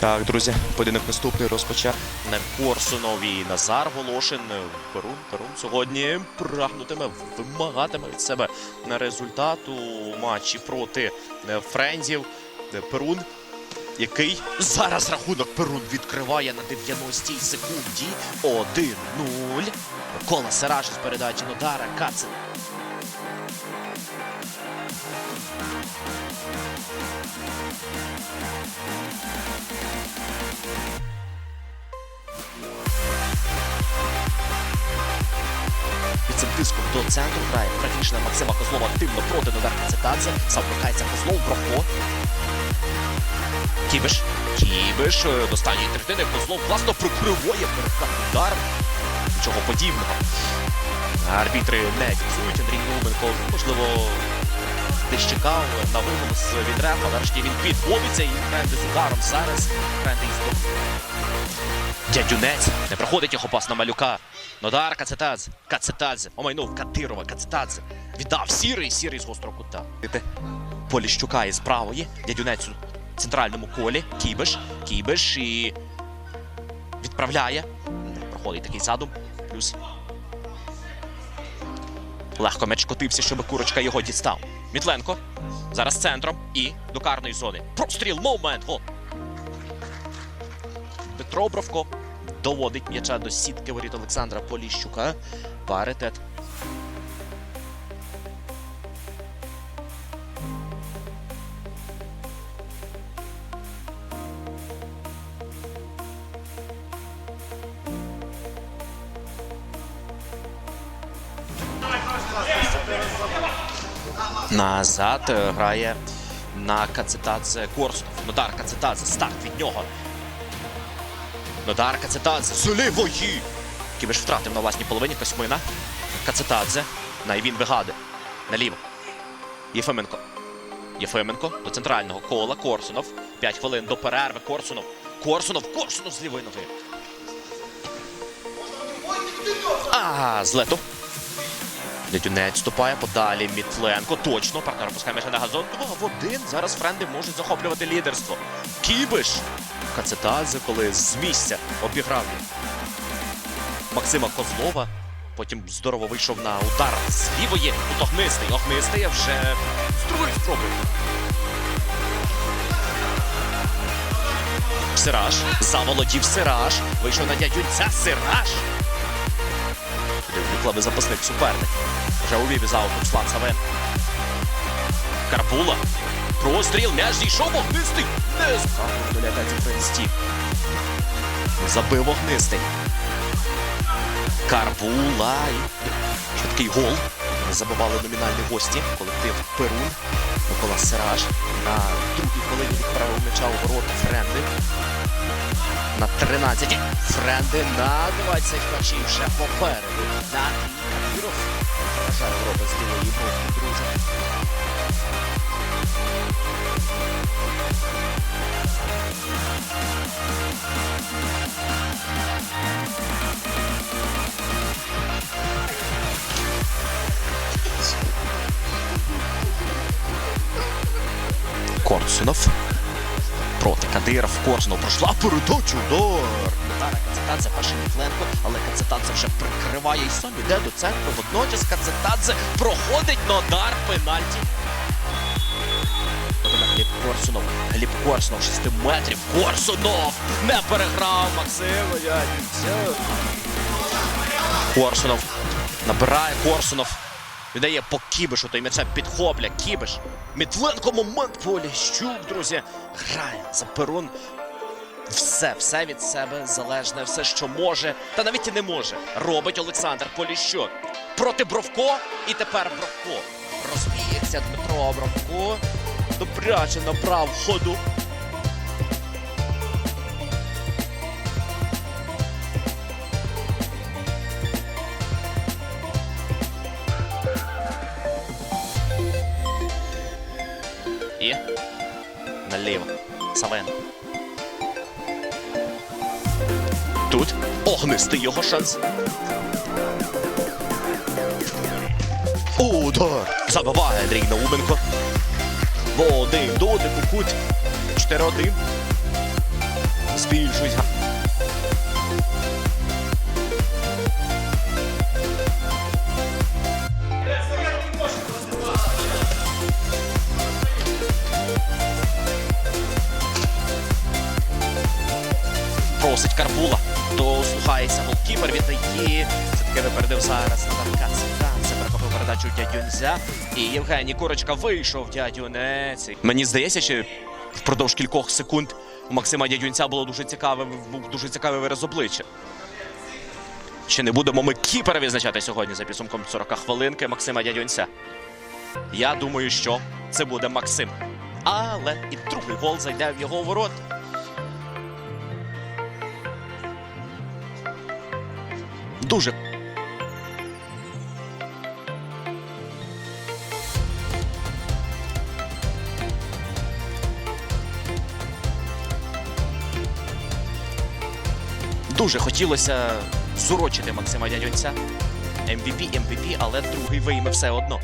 Так, друзі, поєдинок наступний розпочав. Не Корсунов і Назар Волошин. Перун, Перун сьогодні прагнутиме, вимагатиме від себе на результат у матчі проти Френдів. Перун, який зараз рахунок Перун відкриває на 90-й секунді. 1-0. Кола Сараж з передачі Нодара Кацин. Під цим до центру грає правіше Максима Козлова активно проти Нодарка Цитадзе. Сам торкається Козлов, Брохо. Кібиш. Кібиш. е, До останньої третини Козлов власно прикриває перехат удар. Нічого подібного. Арбітри не фіксують. Андрій Науменко, можливо, десь чекав на виголос від рефа. Нарешті він підводиться і Френди з ударом зараз. Френди із Дядюнець. Не проходить його пас на малюка. Нодар Кацетадзе. Кацетадзе. Омайнув Катирова, Кацетадзе. Віддав сірий, сірий з гострого кута. Поліщука із правої. Дядюнець у центральному колі. Кібиш. Кібиш і відправляє. Проходить такий задум. Плюс. Легко м'яч котився, щоб курочка його дістав. Мітленко. Зараз центром і до карної зони. Простріл, момент. Гол. Петро Бровко доводить м'яча до сітки воріт Олександра Поліщука. Паритет. Назад е, грає на Кацетадзе Корсунов. Нодар Кацетадзе. Старт від нього. Нодар Кацетадзе з лівої. Кібиш втратив на власній половині Косьмина. Кацетадзе. Найвін вигади. Наліво. Єфименко. Єфименко до центрального кола. Корсунов. 5 хвилин до перерви. Корсунов. Корсунов. Корсунов з лівої ноги. А, з. Дядюнець вступає подалі. Мітленко. Точно. Партнер опускає м'яч на газон. Два в один. Зараз френди можуть захоплювати лідерство. Кібиш. Кацетадзе, коли з місця обіграв Максима Козлова. Потім здорово вийшов на удар з лівої. Тут Огнистий. Огнистий вже другої спроби. Сираж. Заволодів Сираж. Вийшов на дядюнця. Сираж. Клаби запасник суперник. Вже увів із ауту Руслан Савен. Карпула. Простріл, м'яч дійшов вогнистий. Не зправив до лякаті Забив вогнистий. Карпула. Швидкий гол. Забивали номінальні гості. Колектив Перун. Микола Сираж. На другій хвилині відправив м'яча у ворота Френди. На 13. Френди на 21 вже попереду. На Кабіров. Вражає з лівої бровки, друзі. Корсунов. Проти Кадиров. Корсунов пройшла передачу. Удар. Удар Кацетадзе перший Мітленко, але Кацетадзе вже прикриває і сам іде до центру. Водночас Кацетадзе проходить на удар пенальті. Гліб Корсунов. Гліб Корсунов 6 метрів. Корсунов не переграв Максима. Корсунов. Набирає Корсунов. Віддає по Кібишу, той м'яча підхопля. Кібиш. Мітленко момент Поліщук, друзі. Грає за перун. Все, все від себе залежне, все, що може, та навіть і не може. Робить Олександр Поліщук. Проти Бровко і тепер Бровко. Розбіється Дмитро Бровко. Добряче набрав ходу. І наліво. Савен. Тут огнистий його шанс. Удар! Забиває Андрій Науменко. В дотику кут. 4-1. збільшують. Просить Карбула, то слухається голкіпер, віддає. Це таки випередив зараз Назар Кацика. Це перехопив передачу дядюнця. І Євгеній Курочка вийшов дядюнець. Мені здається, що впродовж кількох секунд у Максима Дядюнця було дуже цікаве, був дуже цікавий вираз обличчя. Чи не будемо ми кіпера відзначати сьогодні за підсумком 40 хвилинки Максима Дядюнця? Я думаю, що це буде Максим. Але і другий гол зайде в його ворот. Дуже Дуже хотілося зурочити Максима Дядьонця. MVP, MVP, але другий вийме все одно.